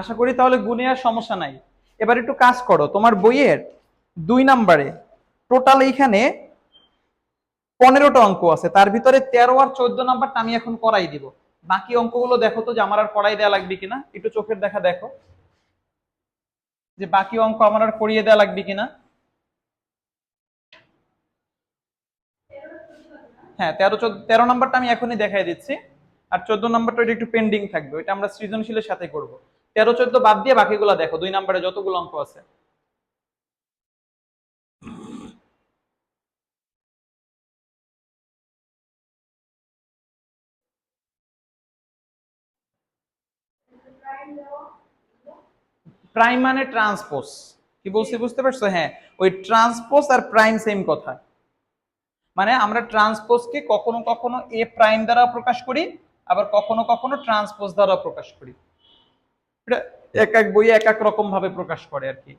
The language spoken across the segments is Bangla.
আশা করি তাহলে গুণে আর সমস্যা নাই। এবার একটু কাজ করো, তোমার বইয়ের দুই নাম্বারে টোটাল এইখানে পনেরোটা অঙ্ক আছে, তার ভিতরে তেরো আর চোদ্দ নাম্বারটা আমি এখন করাই দিব। বাকি অঙ্কগুলো দেখো তো যে আমার আর করাই দেওয়া লাগবে কিনা, একটু চোখের দেখা দেখো। যে বাকি অঙ্ক আমার আর করিয়ে দেওয়া লাগবে কিনা। হ্যাঁ তেরো চোদ্দ, তেরো নাম্বারটা আমি এখনই দেখাই দিচ্ছি, আর চোদ্দ নাম্বারটা ওইটা একটু পেন্ডিং থাকবে, ওইটা আমরা সৃজনশীলের সাথে করব। তেরো চোদ্দ বাদ দিয়ে বাকিগুলো দেখো। দুই নাম্বারে যতগুলো অঙ্ক আছে। প্রাইম মানে ট্রান্সপোজ কি বলছি বুঝতে পারছ? হ্যাঁ ওই ট্রান্সপোজ আর প্রাইম সেম কথা। মানে আমরা ট্রান্সপোজকে কখনো কখনো এ প্রাইম দ্বারা প্রকাশ করি আবার কখনো কখনো ট্রান্সপোজ দ্বারা প্রকাশ করি। এটা এক এক বইয়ে এক এক রকম ভাবে প্রকাশ করে আর কি।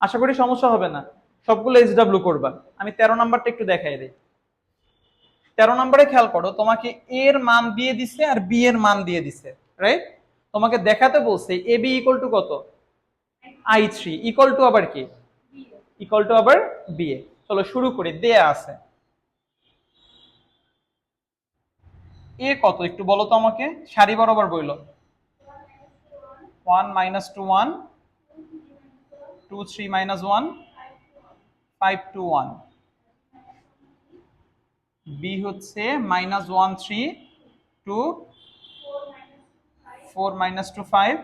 আশা করি সমস্যা হবে না। সবগুলো এইচ ডাব্লিউ করবা। আমি তেরো নাম্বারটা একটু দেখাই দিই। তেরো নম্বরে খেয়াল করো তোমাকে এ এর মান দিয়ে দিছে আর বি এর মান দিয়ে দিছে রাইট তোমাকে দেখাতে বলছে এ বি ইকুয়াল টু কত? আই থ্রি ইকুয়াল টু আবার কি? ইকুয়াল টু আবার বি এ চলো শুরু করি দেয়া আছে। এ কত? একটু বলো তো আমাকে। সারি বরাবর বইলো। One minus two one, two three minus one, five two one. B হচ্ছে minus one three two four minus two five,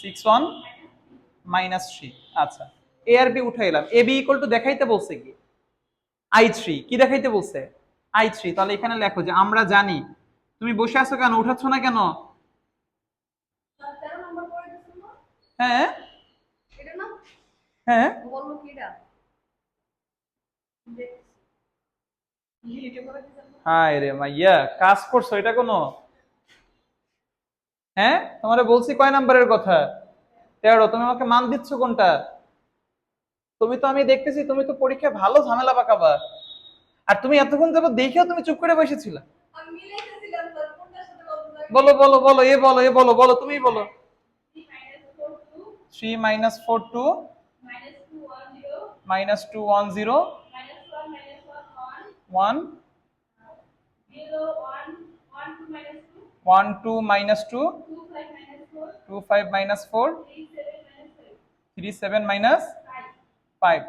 six one, minus three. আচ্ছা এ আর বি উঠে এলাম এ বি ইকুয়াল টু দেখাইতে বলছে কি? আই থ্রি কি দেখাইতে বলছে? আই থ্রি তাহলে এখানে লেখো যে আমরা জানি। তুমি বসে আছো কেন? উঠাচ্ছ না কেন? হ্যাঁ। হ্যাঁ? হায় রে মাইয়া কাজ করছ এটা কোনো? হ্যাঁ? তোমারে বলছি কয় নাম্বারের কথা? তেরো তুমি আমাকে মান দিচ্ছ কোনটা? তুমি তো আমি দেখতেছি তুমি তো পরীক্ষায় ভালো ঝামেলা পাকাবা। আর তুমি এতক্ষণ যাব দেখেও তুমি চুপ করে বসেছিল। বলো বলো বলো এ বলো এ বলো বলো তুমি বলো। Three minus four two minus two one zero. One one two minus two. Two five minus four. Three seven minus five.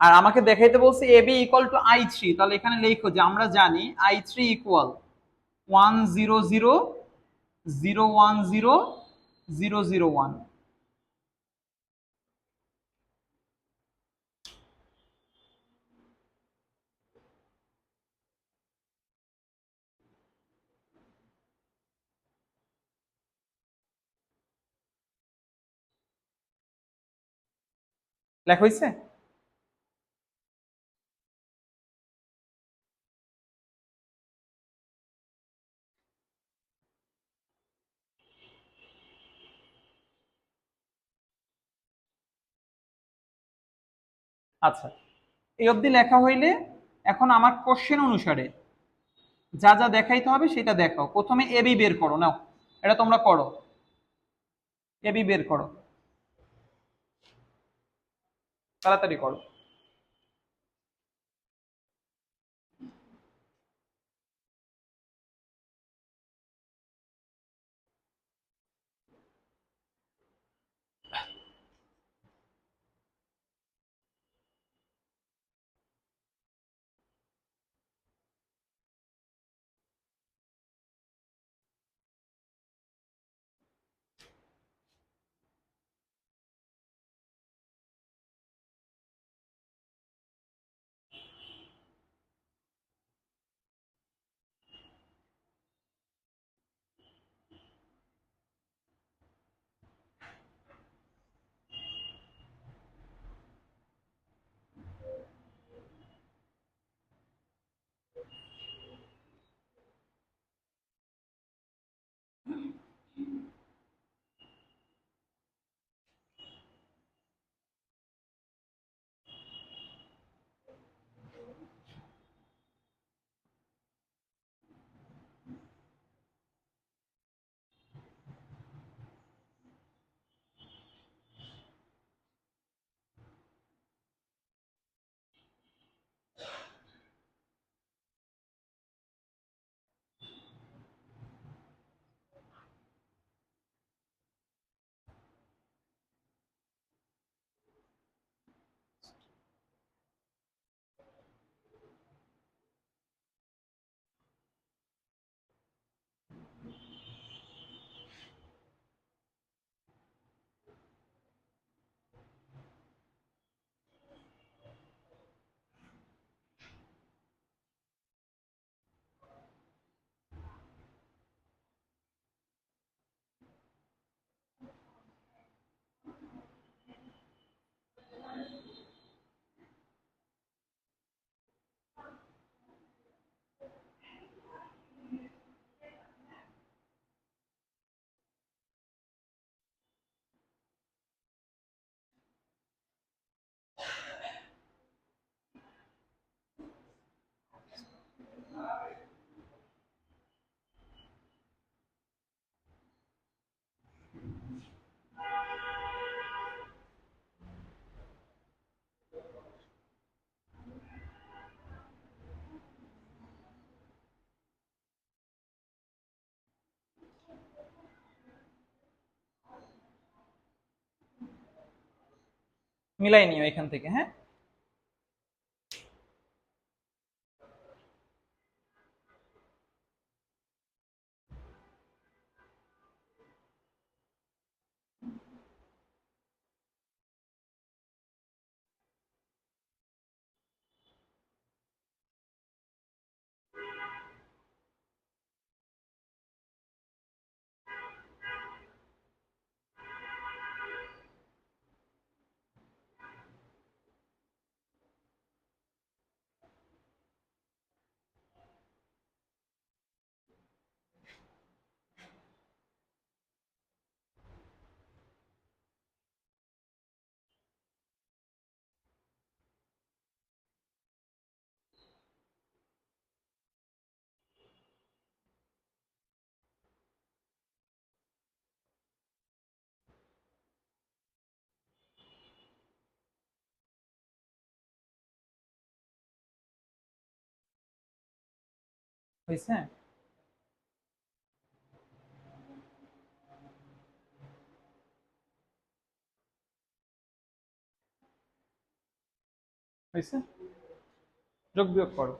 আর আমাকে দেখাইতে বলছে A B equal to I three তাহলে এখানে লেখো যে আমরা জানি I three equal one zero zero zero one zero zero zero one লেখা হয়েছে আচ্ছা এই অবধি লেখা হইলে এখন আমার কোশ্চেন অনুসারে যা যা দেখাইতে হবে সেটা দেখাও। প্রথমে এবি বের করো, নাও, এটা তোমরা করো। এবি বের করো। তাড়াতাড়ি করো। মিলাই নিও এখান থেকে হ্যাঁ হয়েছে হয়েছে যোগ বিয়োগ করো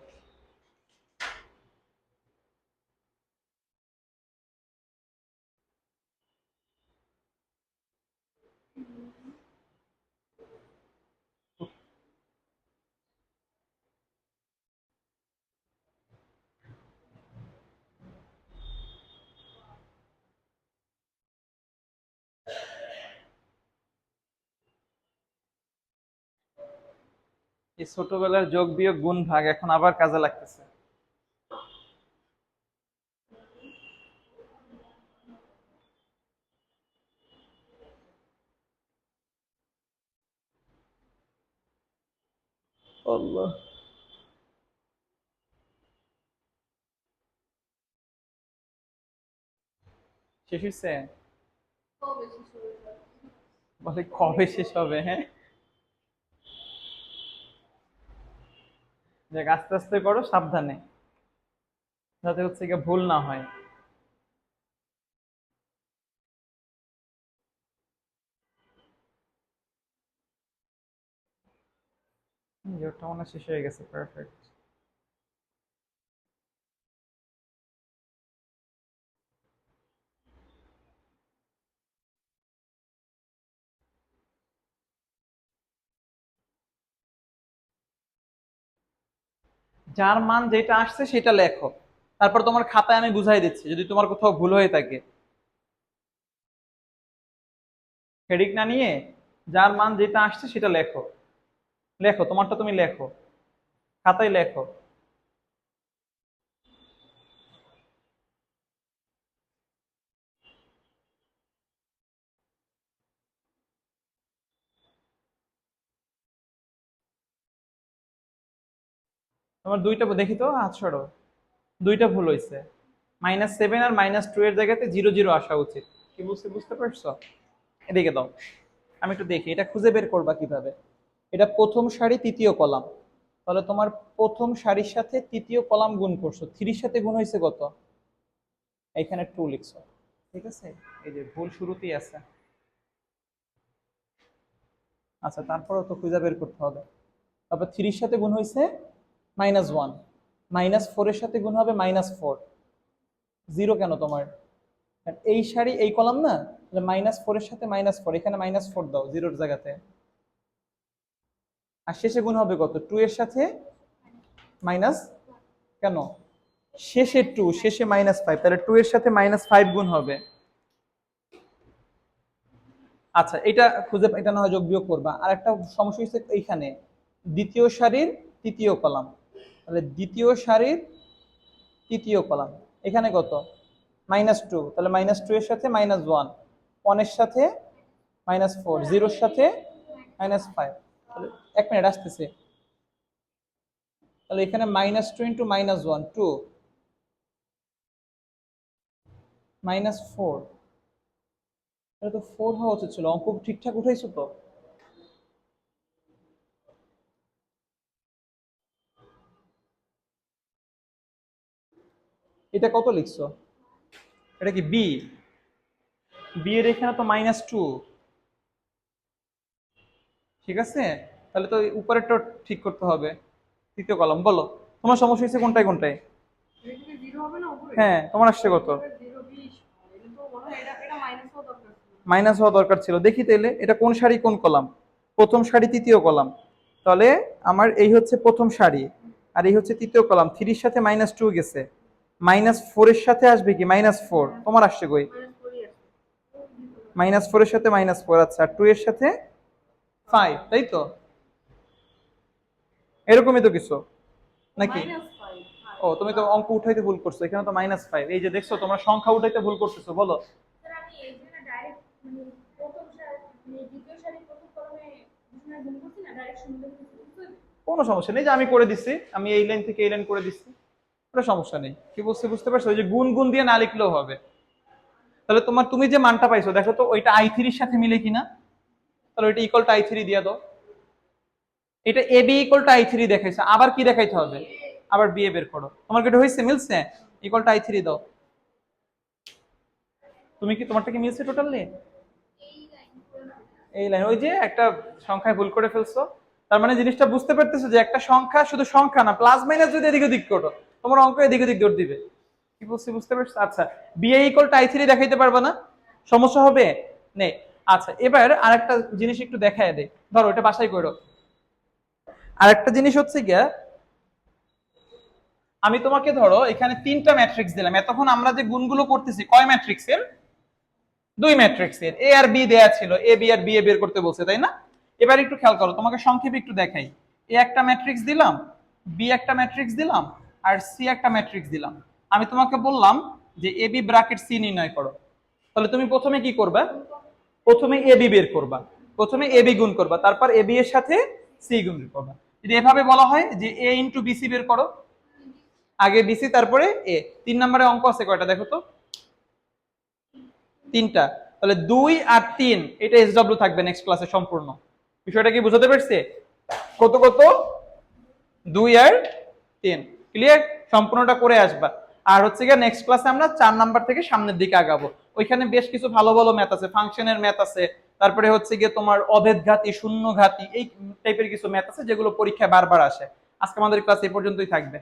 এই ছোটবেলার যোগ বিয়োগ গুণ ভাগ এখন আবার কাজে লাগতেছে। আল্লাহ। শেষ হয়েছে বলে কবে শেষ হবে হ্যাঁ? দেখ আস্তে আস্তে করো, সাবধানে। যাতে হচ্ছে গিয়ে ভুল না হয়। জোরটা মনে শেষ হয়ে গেছে পারফেক্ট যার মান যেটা আসছে সেটা লেখো। তারপর তোমার খাতায় আমি বুঝাই দিচ্ছি, যদি তোমার কোথাও ভুল হয়ে থাকে। হেডিক না নিয়ে যার মান যেটা আসছে সেটা লেখো। লেখো, তোমারটা তুমি লেখো। খাতায় লেখো। তোমার দুইটা দেখি তো, হাত দুইটা ভুল হয়েছে মাইনাস সেভেন আর মাইনাস টু এর জায়গাতে জিরো জিরো আসা উচিত। কি বুঝতে বুঝতে পারছ? এদিকে দাও। আমি একটু দেখি, এটা খুঁজে বের করবা কীভাবে? এটা প্রথম সারি, তৃতীয় কলাম। তাহলে তোমার প্রথম সারির সাথে তৃতীয় কলাম গুণ করছ। থ্রির সাথে গুণ হয়েছে কত? এখানে টু লিখছো। ঠিক আছে? এই যে ভুল শুরুতেই আছে। আচ্ছা তারপরেও তো খুঁজে বের করতে হবে। তারপর থ্রির সাথে গুণ হয়েছে মাইনাস ওয়ান মাইনাস ফোরের সাথে গুণ হবে মাইনাস ফোর জিরো কেন তোমার? এই সারি, এই কলাম না? মাইনাস ফোরের সাথে মাইনাস ফোর এখানে মাইনাস ফোর দাও জিরোর জায়গাতে। আর শেষে গুণ হবে কত? টু এর সাথে মাইনাস কেন? শেষে টু শেষে মাইনাস ফাইভ তাহলে টু এর সাথে মাইনাস ফাইভ গুণ হবে। আচ্ছা এটা খুঁজে, এটা না হয় যোগ বিয়োগ করবা। আর একটা সমস্যা হচ্ছে এইখানে। দ্বিতীয় সারির তৃতীয় কলাম তাহলে দ্বিতীয় সারির তৃতীয় কলাম। এখানে কত? মাইনাস টু তাহলে মাইনাস টু এর সাথে মাইনাস ওয়ান ওয়ানের সাথে মাইনাস ফোর জিরোর সাথে মাইনাস ফাইভ এক মিনিট আসতেছে। তাহলে এখানে minus two into minus one two minus four এটা তো ফোর হওয়া উচিত ছিল। অঙ্ক ঠিকঠাক উঠেছো তো? এটা কত লিখছো? এটা কি বি বি এর এখানে তো মাইনাস টু ঠিক আছে? তাহলে তো উপরেরটা ঠিক করতে হবে। তৃতীয় কলম বলো। তোমার সমস্যা হয়েছে কোনটায় কোনটায়? হ্যাঁ তোমার আসছে কত? মাইনাস হওয়া দরকার ছিল। দেখি তাইলে এটা কোন সারি, কোন কলাম প্রথম সারি, তৃতীয় কলাম তাহলে আমার এই হচ্ছে প্রথম সারি, আর এই হচ্ছে তৃতীয় কলাম থ্রির সাথে মাইনাস টু গেছে। মাইনাস ফোরের সাথে আসবে কি? মাইনাস ফোর তোমার আসছে কই? মাইনাস ফোরের সাথে মাইনাস ফোর আচ্ছা। টু এর সাথে ফাইভ তাই তো? এরকমই তো কিছু। নাকি? ও তুমি তো অঙ্ক উঠাইতে ভুল করছ। এখানে তো মাইনাস ফাইভ এই যে দেখছ তোমরা সংখ্যা উঠাইতে ভুল করতেছো বলো। মানে মানে কোনো সমস্যা নেই। যে আমি করে দিচ্ছি আমি এই লাইন থেকে এই লাইন করে দিচ্ছি কোনো সমস্যা নেই। কি বলছি, বুঝতে পারছ? ওই যে গুণ গুণ দিয়ে না লিখলেও হবে। তাহলে তোমার, তুমি যে মানটা পাইছো, দেখো তো, ওইটা আই থ্রির সাথে মিলে কিনা? তাহলে ওইটা ইকুয়াল টু আই থ্রি দিয়ে দাও। এটা A B equal to I three দেখাইছে। আবার কি দেখাইতে হবে? আবার বি এ বের করো। তোমার কি এটা হয়েছে? মিলছে? ইকুয়াল টু আই থ্রি দাও। তুমি কি তোমারটা কি মিলছে টোটালি এই লাইন ওই যে একটা সংখ্যায় ভুল করে ফেলছো। তার মানে জিনিসটা বুঝতে পারতেছো যে একটা সংখ্যা শুধু সংখ্যা না প্লাস মাইনাস যদি এদিকে দিক করো। তোমার অঙ্ক এদিকে দিক দৌড় দিবে। কি বলছি বুঝতে পারছ? আচ্ছা বিএ ইকুয়াল টাই থ্রি দেখাইতে পারবে না। সমস্যা হবে? নেই আচ্ছা এবার আরেকটা জিনিস একটু দেখায় দে। ধরো, এটা বাসায় করো। আরেকটা জিনিস হচ্ছে গিয়া, আমি তোমাকে ধরো, এখানে তিনটা ম্যাট্রিক্স দিলাম। এতক্ষণ আমরা যে গুণগুলো করতেছি, কয় ম্যাট্রিক্সের দুই ম্যাট্রিক্সের এ আর বি দেয়া ছিল। A B R B A বের করতে বলছে, তাই না? এবার একটু খেয়াল করো, তোমাকে সংক্ষেপে একটু দেখাই। এ একটা ম্যাট্রিক্স দিলাম বি একটা ম্যাট্রিক্স দিলাম আর সি একটা ম্যাট্রিক্স দিলাম। আমি তোমাকে বললাম যে এ বি ব্র্যাকেট সি নির্ণয় করো। তাহলে তুমি প্রথমে কি করবে? প্রথমে এ বি বের করবা। প্রথমে এ বি গুণ করবা, তারপর এ বি এর সাথে সি গুণ করবা। যদি এভাবে বলা হয় যে এ ইন্টু বিসি বের করো, আগে বিসি তারপরে এ। তিন নম্বরে অঙ্ক আছে কয়টা দেখো তো? তিনটা। তাহলে দুই আর তিন, এটা এস ডাব্লিউ থাকবে নেক্সট ক্লাসে সম্পূর্ণ। বিষয়টা কি বুঝতে পারছে? কত কত? দুই আর তিন। ক্লিয়ার সম্পূর্ণটা করে আসবা। আর হচ্ছে গিয়ে নেক্সট ক্লাসে আমরা চার নাম্বার থেকে সামনের দিকে আগাবো। ওইখানে বেশ কিছু ভালো ভালো ম্যাথ আছে। ফাংশনের ম্যাথ আছে। তারপরে হচ্ছে গিয়ে তোমার অভেদ ঘাতি, শূন্য ঘাতি, এই টাইপের কিছু ম্যাথ আছে যেগুলো পরীক্ষায় বারবার আসে। আজকে আমাদের ক্লাস এই পর্যন্তই থাকবে।